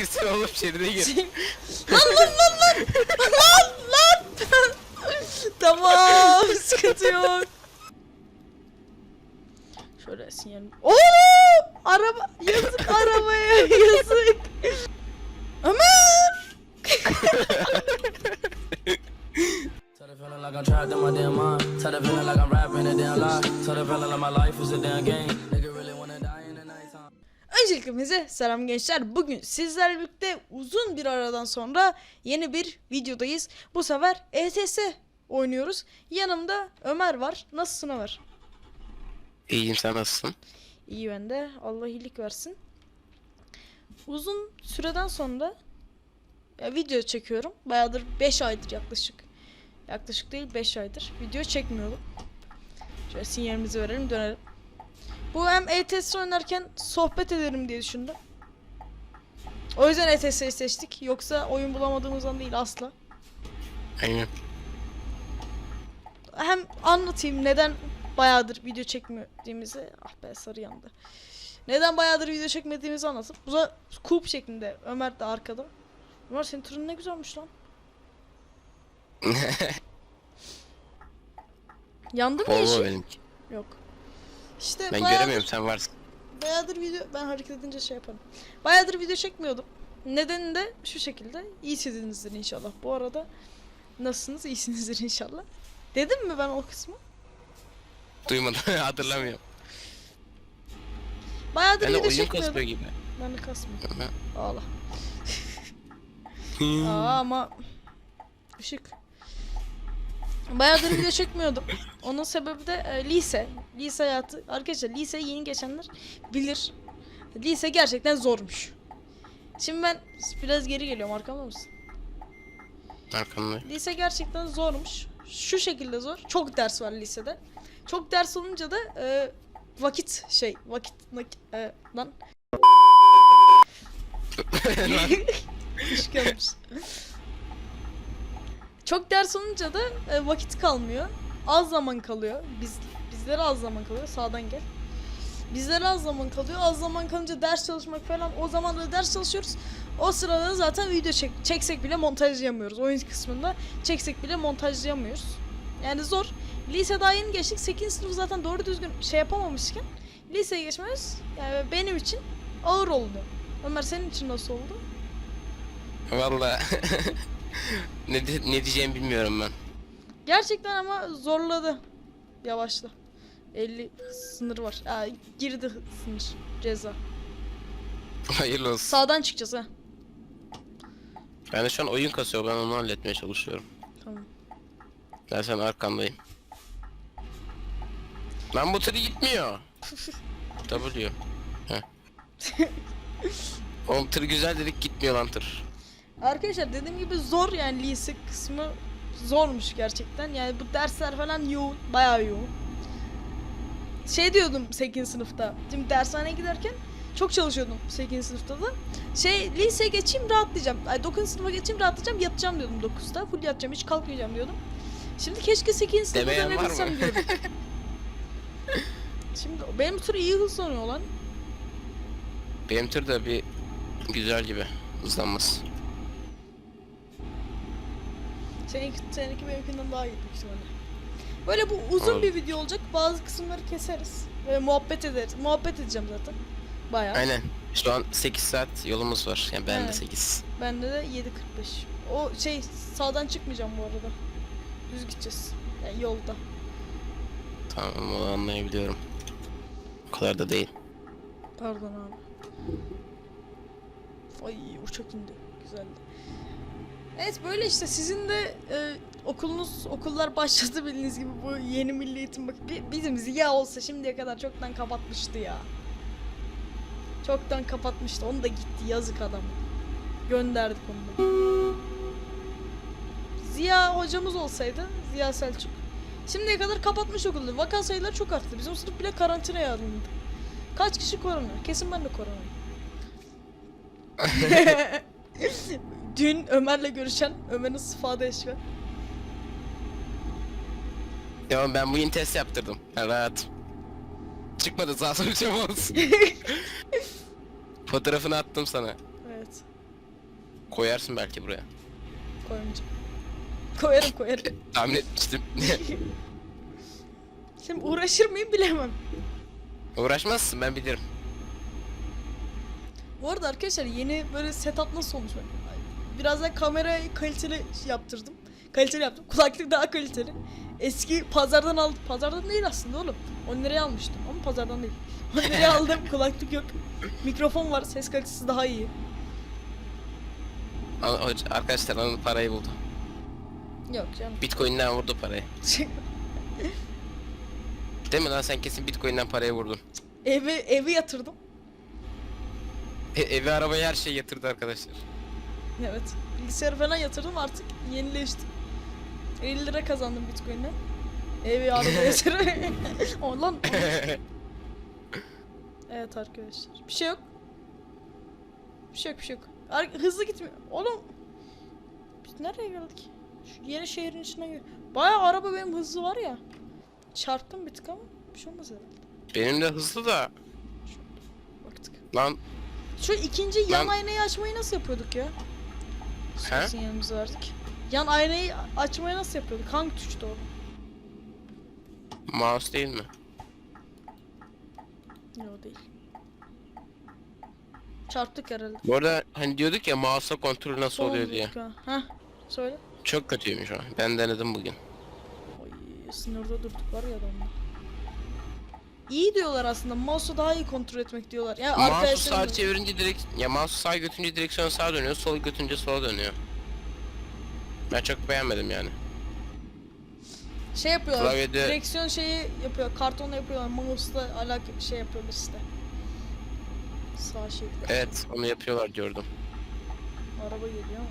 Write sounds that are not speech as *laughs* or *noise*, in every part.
Girsin oğlum şeride gir. lan lan lan lan! lan lan! tamam sıkıntı yok. Şöyle sinyal. Oo! Araba yazık arabaya yazık. Hepinize selam gençler. Bugün sizlerle birlikte uzun bir aradan sonra yeni bir videodayız. Bu sefer ETS oynuyoruz. Yanımda Ömer var. Nasılsın Ömer? İyiyim sen nasılsın? İyi ben de. Allah iyilik versin. Uzun süreden sonra ya, video çekiyorum. Bayağıdır 5 aydır yaklaşık. Yaklaşık değil 5 aydır. Video çekmiyordum. Şöyle sinyalimizi verelim dönelim. Bu hem ETS oynarken sohbet ederim diye düşündüm. O yüzden ETS'yi seçtik. Yoksa oyun bulamadığımızdan değil asla. Aynen. Hem anlatayım neden bayağıdır video çekmediğimizi. Ah be sarı yandı. Neden bayağıdır video çekmediğimizi anlatıp. Bu da kulp şeklinde. Ömer de arkada. Ömer senin turun ne güzelmiş lan. *laughs* Yandı mı yeşil? benimki. Yok. İşte Ben bayağıdır, göremiyorum sen varsın. bayağıdır video ben hareket edince şey yaparım. Bayağıdır video çekmiyordum. Nedeni de şu şekilde. İyisinizdir inşallah. Bu arada nasılsınız? İyisinizdir *laughs* inşallah. Dedim mi ben o kısmı? Duymadım *laughs* hatırlamıyorum. Bayağıdır Ben de video oyun çekmiyordum. gibi. Ben de kasmıyorum. Ben- Ağla. Aa ama ışık. Bayağıdır video çekmiyordum. Onun sebebi de e, lise. Lise hayatı. Arkadaşlar lise yeni geçenler bilir. Lise gerçekten zormuş. Şimdi ben biraz geri geliyorum arkamda mısın? Arkamda. Lise gerçekten zormuş. Şu şekilde zor. Çok ders var lisede. Çok ders olunca da e, vakit şey vakit vakit e, lan *laughs* *laughs* İş gelmiş. Çok ders olunca da e, vakit kalmıyor. Az zaman kalıyor. Biz bizlere az zaman kalıyor. Sağdan gel. Bizlere az zaman kalıyor. Az zaman kalınca ders çalışmak falan. O zaman da ders çalışıyoruz. O sırada zaten video çek çeksek bile montajlayamıyoruz. Oyun kısmında çeksek bile montajlayamıyoruz. Yani zor. Lise daha yeni geçtik. 8. sınıf zaten doğru düzgün şey yapamamışken liseye geçmemiz yani benim için ağır oldu. Ömer senin için nasıl oldu? Valla. *laughs* ne, ne diyeceğimi bilmiyorum ben. Gerçekten ama zorladı. Yavaşla. 50 sınır var. Aa, girdi sınır. Ceza. Hayırlı olsun. Sağdan çıkacağız ha. Ben de şu an oyun kasıyor ben onu halletmeye çalışıyorum. Tamam. Ben sen arkandayım. Lan bu tır gitmiyor. *laughs* W. Heh. Oğlum tır güzel dedik gitmiyor lan tır. Arkadaşlar dediğim gibi zor yani lise kısmı zormuş gerçekten. Yani bu dersler falan yoğun. Bayağı yoğun. Şey diyordum 8. sınıfta. Şimdi dershaneye giderken çok çalışıyordum 8. sınıfta da. Şey lise geçeyim rahatlayacağım. Ay 9. sınıfa geçeyim rahatlayacağım yatacağım diyordum 9'da. Full yatacağım hiç kalkmayacağım diyordum. Şimdi keşke 8. sınıfa mı? dönebilsem diyordum. *laughs* Şimdi benim tur iyi hızlanıyor lan. Benim tır da bir güzel gibi hızlanması. Seninki, seninki benimkinden daha iyi büyük ihtimalle. Böyle bu uzun Tamam. bir video olacak. Bazı kısımları keseriz. Ve muhabbet ederiz. Muhabbet edeceğim zaten. Bayağı. Aynen. Şu an 8 saat yolumuz var. Yani ben de Evet. 8. Bende de 7.45. O şey sağdan çıkmayacağım bu arada. Düz gideceğiz. Yani yolda. Tamam onu anlayabiliyorum. O kadar da değil. Pardon abi. Ay uçak indi. Güzeldi. Evet böyle işte sizin de e, okulunuz okullar başladı bildiğiniz gibi bu yeni milli eğitim bak bi- bizim Ziya olsa şimdiye kadar çoktan kapatmıştı ya. Çoktan kapatmıştı. Onu da gitti yazık adam. Gönderdik onu da. Ziya hocamız olsaydı Ziya Selçuk şimdiye kadar kapatmış okulları. Vaka sayıları çok arttı. Bizim sınıf bile karantinaya alındı. Kaç kişi korona? Kesin ben de korona. *laughs* *laughs* Dün Ömer'le görüşen Ömer'in sıfada eşver. Ya ben bugün test yaptırdım. Rahat. Çıkmadı sağ sonuçum olsun. *laughs* Fotoğrafını attım sana. Evet. Koyarsın belki buraya. Koymayacağım. Koyarım koyarım. *laughs* Tahmin etmiştim. *laughs* Şimdi uğraşır mıyım bilemem. Uğraşmazsın ben bilirim. Bu arada arkadaşlar yeni böyle setup nasıl olmuş? bak. Biraz da kamerayı kaliteli yaptırdım. Kaliteli yaptım. Kulaklık daha kaliteli. Eski pazardan aldım. Pazardan değil aslında oğlum. 10 liraya almıştım ama pazardan değil. *laughs* 10 liraya aldım. Kulaklık yok. Mikrofon var. Ses kalitesi daha iyi. An- hoca- Arkadaşlar Anıl parayı buldu. Yok canım. Bitcoin'den vurdu parayı. *laughs* Değil mi lan sen kesin Bitcoin'den parayı vurdun. evi evi yatırdım. E, evi arabayı her şeyi yatırdı arkadaşlar. Evet. Bilgisayarı falan yatırdım artık yenileştim. 50 lira kazandım Bitcoin'den. Evi *laughs* araba yatırdım. *laughs* o lan. Evet arkadaşlar. Bir şey yok. Bir şey yok bir şey yok. Ar- hızlı gitmiyor. Oğlum. Biz nereye geldik? Şu yeni şehrin içine gel. Bayağı araba benim hızlı var ya. Çarptım bir tık ama bir şey olmaz herhalde. Benim de hızlı da Baktık. lan Şu ikinci yan aynayı açmayı nasıl yapıyorduk ya? He? Son sinyalimizi verdik. Yan aynayı açmayı nasıl yapıyorduk? Hangi tuşta o? mouse değil mi? Yok değil. Çarptık herhalde. Bu arada hani diyorduk ya mouse'la kontrol nasıl oluyor diye. Heh. Söyle. Çok kötüymüş o. Ben denedim bugün. Oy, sınırda durduk var ya adamlar. İyi diyorlar aslında. Mouse'u daha iyi kontrol etmek diyorlar. Ya Mouse'u arkadaşlarım sağ çevirince direkt ya mouse'u sağ götünce direksiyon sağa dönüyor, sol götünce sola dönüyor. Ben çok beğenmedim yani. şey yapıyorlar. klavyede- Direksiyon şeyi yapıyor. Kartonla yapıyorlar. Mouse'la alakalı şey yapıyorlar işte. Sağ şey. Evet, onu yapıyorlar gördüm. Araba geliyor ama.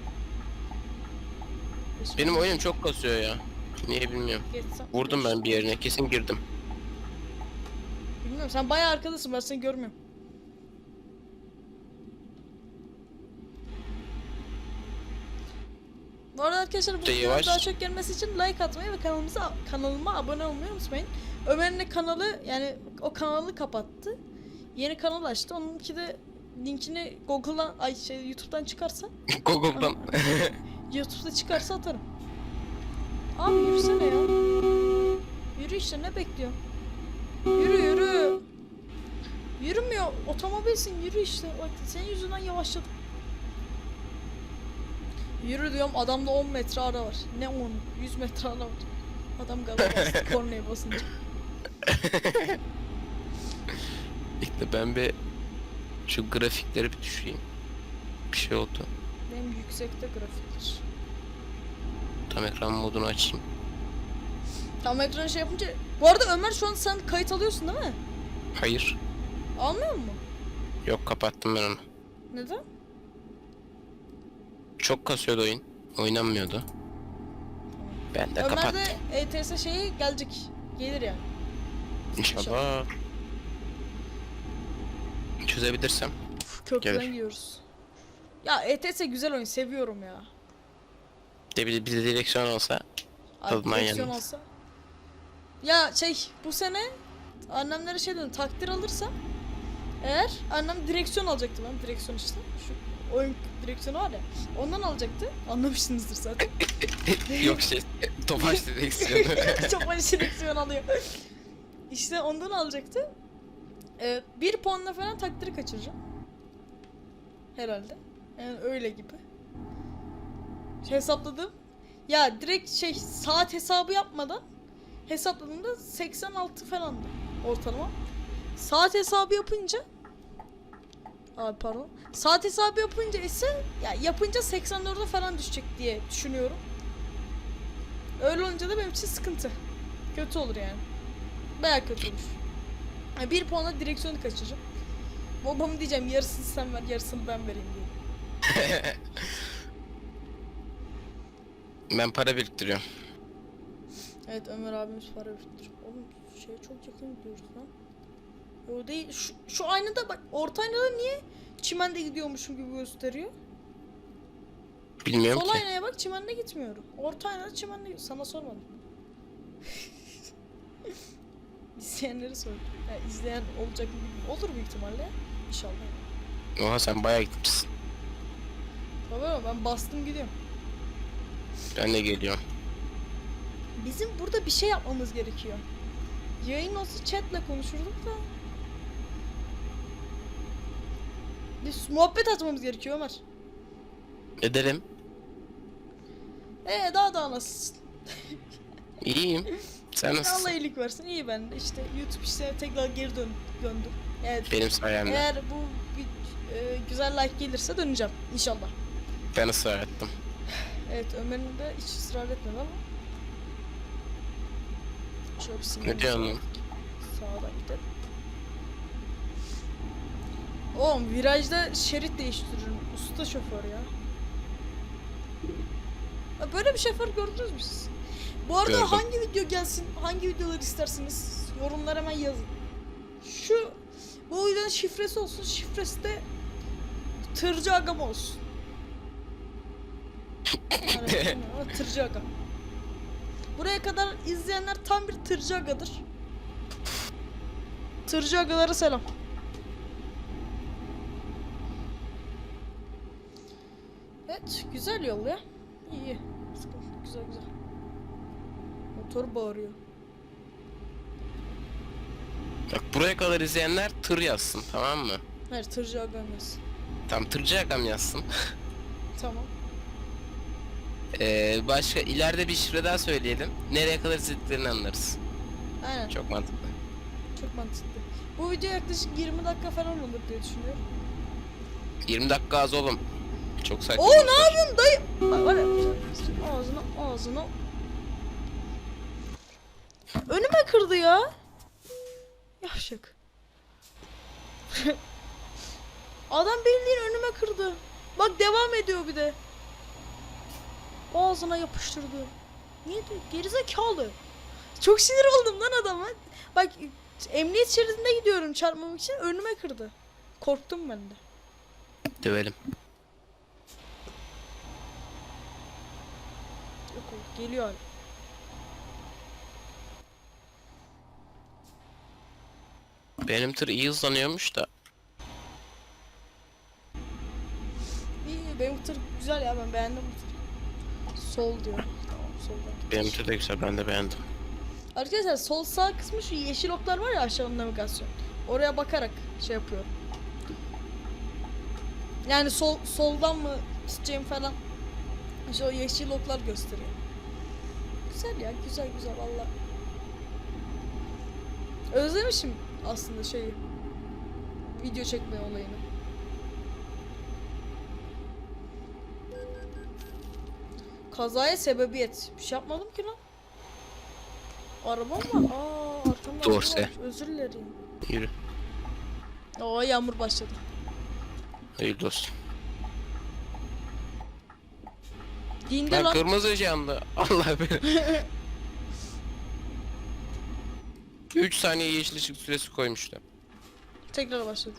Benim lazım. oyun çok kasıyor ya. Niye bilmiyorum. Geçsem- Vurdum ben bir yerine, kesin girdim. Bilmiyorum sen bayağı arkadasın ben seni görmüyorum. Bu arada arkadaşlar bu De videonun daha çok gelmesi için like atmayı ve kanalımıza kanalıma abone olmayı unutmayın. Ömer'in kanalı yani o kanalı kapattı. Yeni kanal açtı. Onunki de linkini Google'dan ay şey YouTube'dan çıkarsa *laughs* Google'dan. YouTube'da çıkarsa atarım. Abi yürüsene ya. Yürü işte ne bekliyorsun? Yürü yürü. Yürümüyor. Otomobilsin yürü işte. Bak senin yüzünden yavaşladım. Yürü diyorum adamda 10 metre ara var. Ne 10? 100 metre ara var. Adam gaza bastı *laughs* kornaya basınca. İşte ben bir şu grafikleri bir düşüreyim. Bir şey oldu. Benim yüksekte grafiktir. Tam ekran modunu açayım. Tam ekranı şey yapınca... Bu arada Ömer şu an sen kayıt alıyorsun değil mi? Hayır. Almıyor mu? Yok kapattım ben onu. Neden? Çok kasıyordu oyun. Oynanmıyordu. Ben de kapattım. Ömer'de ETS şeyi gelecek. Gelir yani. İnşallah. Çözebilirsem. Uf, Köprüden Gelir. gidiyoruz. Ya ETS güzel oyun seviyorum ya. De bir, de- bir de direksiyon olsa. Tadından direksiyon yenmez. olsa. Ya şey bu sene annemlere şey dedim takdir alırsam eğer annem direksiyon alacaktı ben direksiyon işte. Şu oyun direksiyonu var ya ondan alacaktı. Anlamışsınızdır zaten. *laughs* Yok şey tofaş direksiyonu. *laughs* acı direksiyon alıyor. İşte ondan alacaktı. Ee, bir puanla falan takdiri kaçıracağım. Herhalde. Yani öyle gibi. Hesapladım. Ya direkt şey saat hesabı yapmadan hesapladığımda 86 falandı ortalama. Saat hesabı yapınca Abi pardon. Saat hesabı yapınca ise ya yapınca 84'e falan düşecek diye düşünüyorum. Öyle olunca da benim için sıkıntı. Kötü olur yani. Baya kötü olur. Ya bir puanla direksiyonu kaçıracağım. Babamı diyeceğim yarısını sen ver yarısını ben vereyim diye. *laughs* ben para biriktiriyorum. Evet Ömer abimiz para biriktir. Oğlum şeye çok yakın gidiyoruz lan. Yo değil. Şu, şu aynada bak orta aynada niye çimende gidiyormuşum gibi gösteriyor? Bilmiyorum Sol ki. aynaya bak çimende gitmiyorum. Orta aynada çimende sana sormadım. *laughs* İzleyenleri sordum. Yani izleyen olacak mı bilmiyorum. Olur büyük ihtimalle. İnşallah. Oha sen bayağı gitmişsin. Tabii ben bastım gidiyorum. Ben de geliyorum. Bizim burada bir şey yapmamız gerekiyor. Yayın olsa chatle konuşurduk da. Biz muhabbet açmamız gerekiyor Ömer. Edelim. Ee daha da nasılsın? *laughs* İyiyim. Sen Allah nasılsın? iyilik versin. İyi ben işte YouTube işlerine tekrar geri dön döndüm. Evet. Benim sayemde. Eğer bu bir, e, güzel like gelirse döneceğim inşallah. Ben ısrar ettim. Evet Ömer'in de hiç ısrar etmedi ama. Şöyle bir sinyal Ne diyorsun lan? Sağdan gidelim. Oğlum virajda şerit değiştiririm. Usta şoför ya. Ya Böyle bir şoför gördünüz mü siz? Bu arada Gördüm. hangi video gelsin, hangi videolar istersiniz? Yorumlara hemen yazın. Şu bu videonun şifresi olsun. Şifresi de tırcı agam olsun. *laughs* Tırcı agam. Buraya kadar izleyenler tam bir tırcı agadır. Tırcı agalara selam. Evet, güzel yol ya. İyi, iyi. Sıkıntı yok, güzel güzel. Motor bağırıyor. Bak buraya kadar izleyenler tır yazsın tamam mı? Hayır, tırcı agam yaz. Tam tırcı agam yazsın. Tamam. *laughs* Ee, başka ileride bir şifre daha söyleyelim. Nereye kadar izlediklerini anlarız. Aynen, çok, Çok mantıklı. mantıklı. Bu video yaklaşık 20 dakika falan olur diye düşünüyorum. 20 dakika az oğlum. Çok saçma. Oo ne yapıyorsun dayı? Bak var ya, ağzına ağzına. Önüme kırdı ya. Yavşak. *laughs* Adam bildiğin önüme kırdı. Bak devam ediyor bir de. Ağzına yapıştırdı. Niye diyor? Gerizekalı. Çok sinir oldum lan adama. Bak emniyet şeridinde gidiyorum çarpmamak için önüme kırdı. Korktum ben de. Dövelim. Yok geliyor. Benim tır iyi hızlanıyormuş da. İyi benim tır güzel ya ben beğendim bu tırı. Sol diyor. Tamam soldan. Da güzel ben de beğendim. Arkadaşlar sol sağ kısmı şu yeşil oklar var ya aşağının navigasyon. Oraya bakarak şey yapıyorum. Yani sol soldan mı gideceğim falan. İşte o yeşil oklar gösteriyor. Güzel ya güzel güzel valla. Özlemişim aslında şeyi. Video çekme olayını. Kazaya sebebiyet. Bir şey yapmadım ki lan. Arabam var. Aa arkamda Dorse. var. Özür dilerim. Yürü. Aa yağmur başladı. Hayırlı olsun. Dinde Lan lan. kırmızı yandı. Allah be. *laughs* 3 saniye yeşil ışık süresi koymuşlar. Tekrar başladı.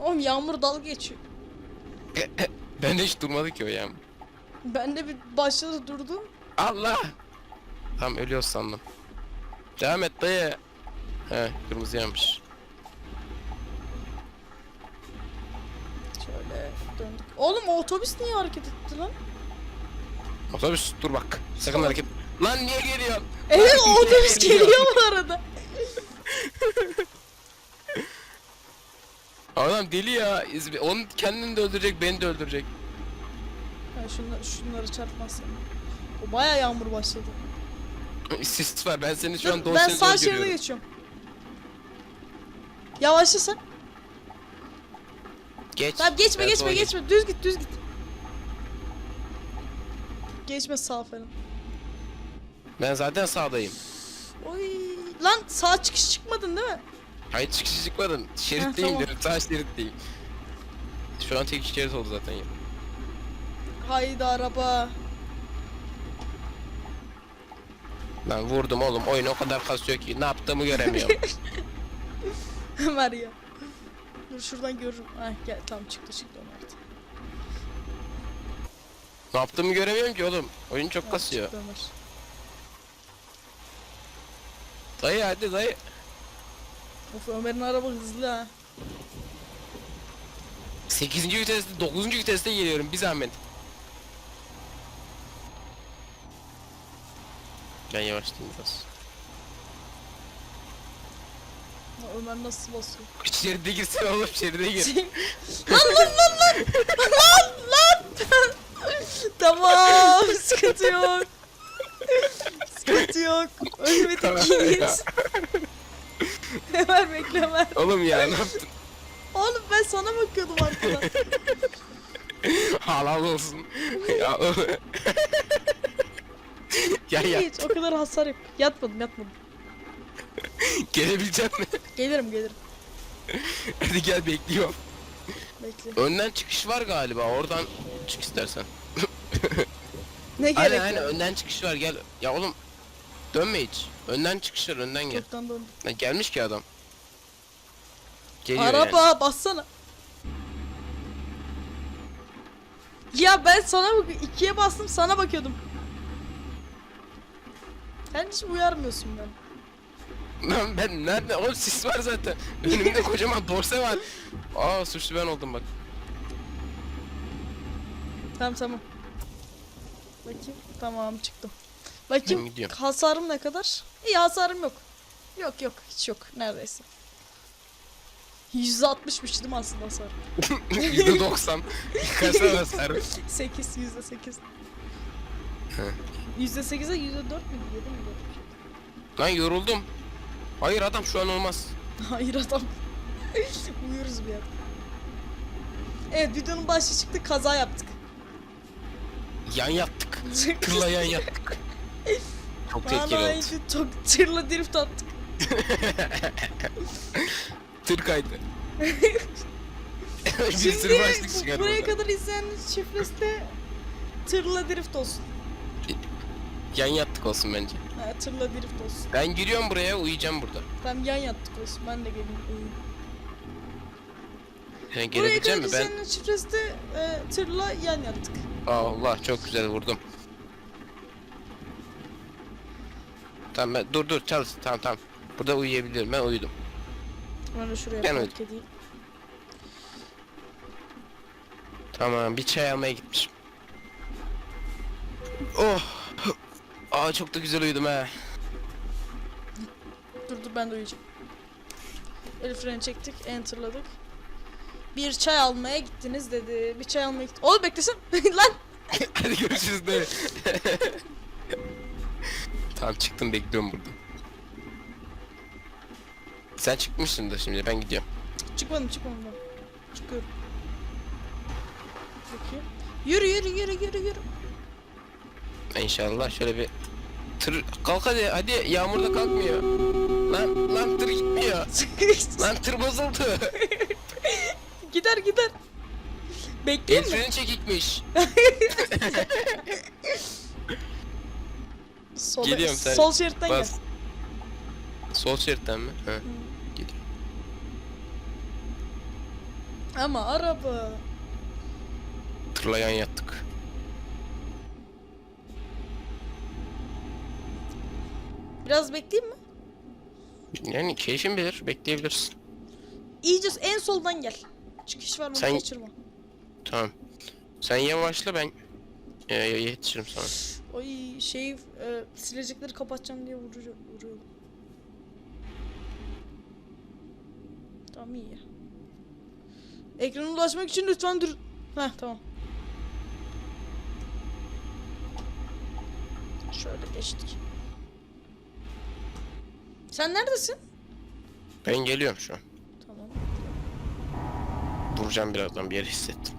Oğlum yağmur dalga geçiyor. *laughs* ben de hiç durmadı ki o yağmur. Ben de bir başladı durdum. Allah! Tam ölüyor sandım. Devam et dayı. He kırmızı yanmış. Şöyle döndük. Oğlum o otobüs niye hareket etti lan? Otobüs dur bak. Sakın hareket. Lan niye geliyorsun? Evet o otobüs geliyor bu arada. *laughs* Adam deli ya. İzmi- Onu kendini de öldürecek, beni de öldürecek. Ha, şunları, şunları çarpmazsam. O baya yağmur başladı. Sis var. Ben seni şu an Dur, doğru ben seni sağ şeride görüyorum. geçiyorum. Yavaşla sen. Geç. Tamam geçme Ben geçme sola geç. geçme. Düz git düz git. Geçme sağ falan. Ben zaten sağdayım. Oy. Lan sağ çıkış çıkmadın değil mi? Hayır çıkışı çıkmadın. Şeritteyim tamam. diyorum. Sağ şeritteyim. Şu an tek şerit oldu zaten ya. Haydi araba. Lan vurdum oğlum. Oyun o kadar kasıyor ki ne yaptığımı göremiyorum. *laughs* Ömer ya. Dur şuradan görürüm. Ay gel tamam çıktı çıktı Ömer. ne yaptığımı göremiyorum ki oğlum. Oyun çok kasıyor. çıktı Ömer. Dayı hadi dayı. Of Ömer'in araba hızlı ha. 8. viteste 9. viteste geliyorum bir zahmet. Ben yavaşlayayım biraz. Ya Ömer nasıl basıyor? *laughs* Şeride girsin oğlum şeride gir. lan lan lan lan! lan lan! *laughs* tamam sıkıntı yok. Sıkıntı yok. Ölmedik iyiyiz. Ömer bekle Ömer. oğlum ya ne yaptın? Oğlum ben sana bakıyordum arkadan. Halal olsun. ya oğlum. *laughs* ya ya Hiç o kadar hasar yok. Yatmadım yatmadım. gelebilecek mi? *laughs* Gelirim gelirim. Hadi gel bekliyorum. Bekle. Önden çıkış var galiba oradan çık istersen. *laughs* Ne Aynen gerek aynen var? önden çıkış var gel. Ya oğlum dönme hiç. Önden çıkış var önden gel. Çoktan döndüm. Lan gelmiş ki adam. Geliyor Araba yani. bassana. Ya ben sana bak ikiye bastım sana bakıyordum. Sen hiç uyarmıyorsun ben. Lan ben nerede? Oğlum sis var zaten. Önümde *laughs* kocaman dorse var. Aa suçlu ben oldum bak. Tamam tamam. Bakayım. Tamam çıktım. Ben Bakayım gidiyorum. hasarım ne kadar? İyi hasarım yok. Yok yok hiç yok neredeyse. %60'mış değil mi aslında hasar? %90. Kaç tane hasar? 8 %8. Hı. %8'e %4 mü? 7 mi? Lan yoruldum. Hayır adam şu an olmaz. *laughs* Hayır adam. *laughs* Uyuyoruz bir yerde. Evet videonun başı çıktı kaza yaptık. Yan yattık. *laughs* Tırla yan yattık. Çok tehlikeli Vallahi oldu. çok tırla drift attık. Tır kaydı. bir sürü başlık buraya kadar izleyeniniz şifresi de tırla drift olsun. Yan yattık olsun bence. Ha, tırla drift olsun. Ben giriyorum buraya uyuyacağım burada. Tamam yan yattık olsun. Ben de geleyim. uyuyayım. Yani Buraya gelebilecek kadar mi ben? izleyeniniz şifresi de e, tırla yan yattık. Allah çok güzel vurdum. Tamam ben, dur dur çalış tamam tamam. Burada uyuyabilirim ben uyudum. Ben de şuraya Ben park edeyim. Tamam bir çay almaya gitmişim. Oh. Aa çok da güzel uyudum ha. Dur dur ben de uyuyacağım. El freni çektik, enterladık. Bir çay almaya gittiniz dedi. Bir çay almaya gittiniz. Oğlum beklesin. *laughs* Lan. *laughs* Hadi görüşürüz de. *laughs* tamam çıktım bekliyorum burada. Sen çıkmışsın da şimdi ben gidiyorum. Çıkmadım çıkmadım ben. Çıkıyorum. Bakayım. Yürü yürü yürü yürü yürü. İnşallah şöyle bir tır kalk hadi hadi yağmurda kalkmıyor. Lan lan tır gitmiyor. Lan tır bozuldu. *laughs* gider gider. El Bekleyeyim mi? freni çekikmiş. *laughs* Sola, Geliyorum, sen sol şeritten gel. Sol şeritten mi? Ha. Gidiyor. Ama araba. Tırla yan yattık. Biraz bekleyeyim mi? Yani keyfin bilir bekleyebilirsin. İyice en soldan gel. Çıkış var mı Sen- kaçırma. Tamam. Sen yavaşla ben e, yetişirim sana. Oy şey e, silecekleri kapatacağım diye vuruyor, vuruyorum. Tamam iyi. Ekrana ulaşmak için lütfen dur. Heh tamam. Şöyle geçtik. Sen neredesin? Ben geliyorum şu an. Tamam. Vuracağım birazdan bir yere hissettim.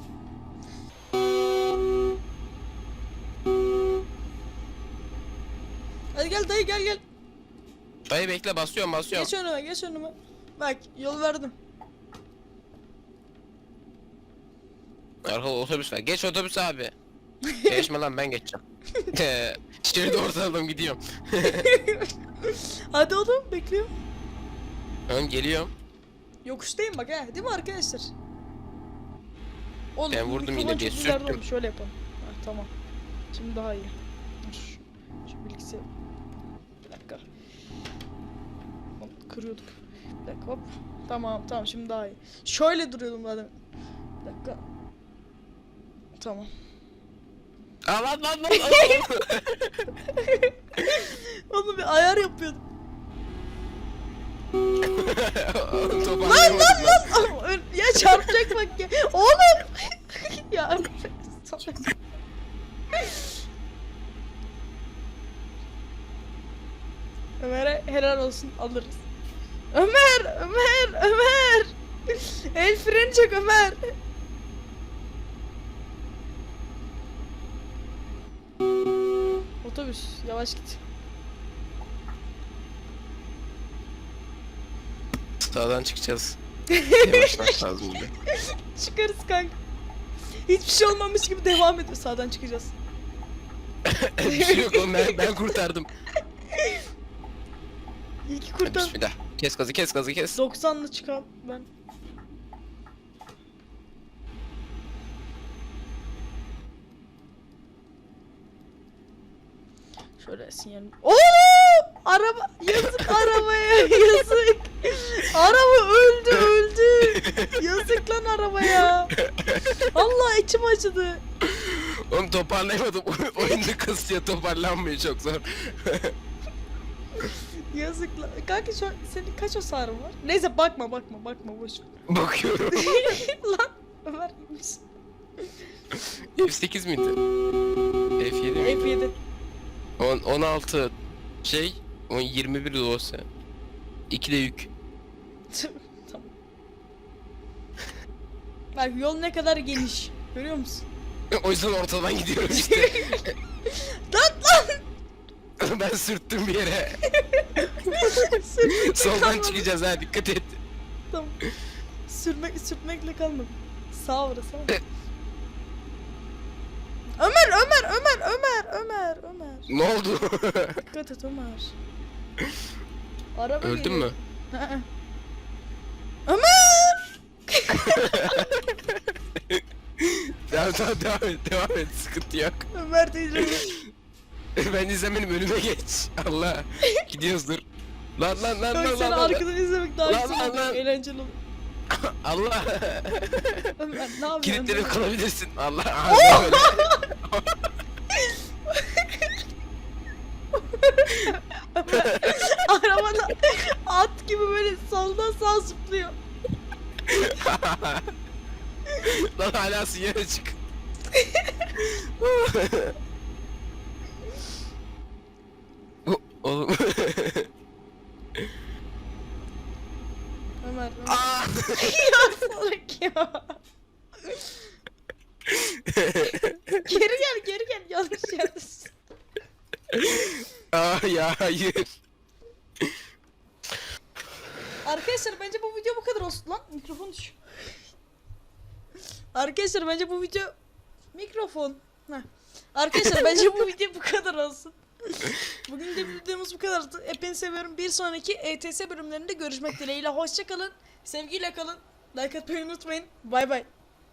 Hadi gel dayı gel gel. Dayı bekle basıyorum basıyorum. Geç önüme geç önüme. Bak yol verdim. Arka otobüs var. Geç otobüs abi. *laughs* Geçme lan ben geçeceğim. *laughs* *laughs* Şeridi ortaladım gidiyorum. Hadi oğlum bekliyorum. Ön geliyorum. Yokuştayım bak ha değil mi arkadaşlar? Oğlum, Ben vurdum yine diye sürttüm. olmuş, Şöyle yapalım. Ha, tamam. Şimdi daha iyi. Dur. Şu bilgisayar. Bir dakika. Kırıyorduk. Bir dakika hop. Tamam tamam şimdi daha iyi. Şöyle duruyordum zaten. Bir dakika. Tamam. Aa, lan lan lan lan. *laughs* Oğlum bir ayar yapıyordum. Toparlayamadım lan. Ah, ö- ya çarpacak bak ya. Oğlum. *laughs* ya. Ömer'e helal olsun alırız. Ömer, Ömer, Ömer. El freni çek Ömer. Otobüs yavaş git. Sağdan çıkacağız. Yavaşlamak lazım bir de. Çıkarız kanka. Hiçbir şey olmamış gibi devam ediyor. Sağdan çıkacağız. *laughs* bir şey yok oğlum ben, ben kurtardım. İyi ki kurtar. Bismillah. Kes gazı kes gazı kes. 90'lı çıkan ben. Şöyle sinyalim. Oo! Araba yazık arabaya *laughs* yazık. Araba öldü öldü. Yazık lan arabaya. Allah içim acıdı. Oğlum toparlayamadım. *laughs* Oyunda kasıyor toparlanmıyor çok zor. Yazık lan. Kanka şu an senin kaç hasarın var? Neyse bakma bakma bakma boş ver. Bakıyorum. *laughs* lan Ömer gitmiş. F8 miydi? F7 miydi? F7. On, 16 şey, on 21 dosya. 2 de yük. tamam. Bak yol ne kadar geniş. Görüyor musun? *laughs* O yüzden ortadan gidiyorum işte. *laughs* Lan lan! *laughs* ben sürttüm bir yere. Soldan kalmadı. çıkacağız ha dikkat et. Tamam. Sürmek, sürtmekle kalmadı. Sağ orası sağ. Ömer, Ömer, Ömer, Ömer, Ömer, Ömer. Ne oldu? Dikkat et Ömer. Araba Öldün geliyor. mü? Hı hı. Ömer! Devam, devam, devam et, devam et. Sıkıntı yok. Ömer değil. Bence sen benim önüme geç. Allah. Gidiyoruz dur. Lan lan lan Kanka lan seni lan. lan. arkadan izlemek daha Lan, güzel lan, olur. lan. Eğlenceli olur. *laughs* Allah. Ömer ne yapıyorsun? Kilitlenip Ömer? kalabilirsin. Allah. *laughs* Aa, *laughs* böyle. *laughs* Arabada at gibi böyle soldan sağa zıplıyor. *laughs* Lan hala sinyal açık. *laughs* O- Oğlum. Ömer, Ömer. Aa! ya salak ya. geri gel, geri gel. Yanlış yerdesin. Aa hayır. Arkadaşlar bence bu video bu kadar olsun lan. Mikrofon düş. Arkadaşlar bence bu video mikrofon. Heh. Arkadaşlar bence bu video bu kadar olsun. Bugün de videomuz bu kadardı. Hepinizi seviyorum. Bir sonraki ETS bölümlerinde görüşmek dileğiyle. Hoşça kalın. Sevgiyle kalın. Like atmayı unutmayın. Bay bay.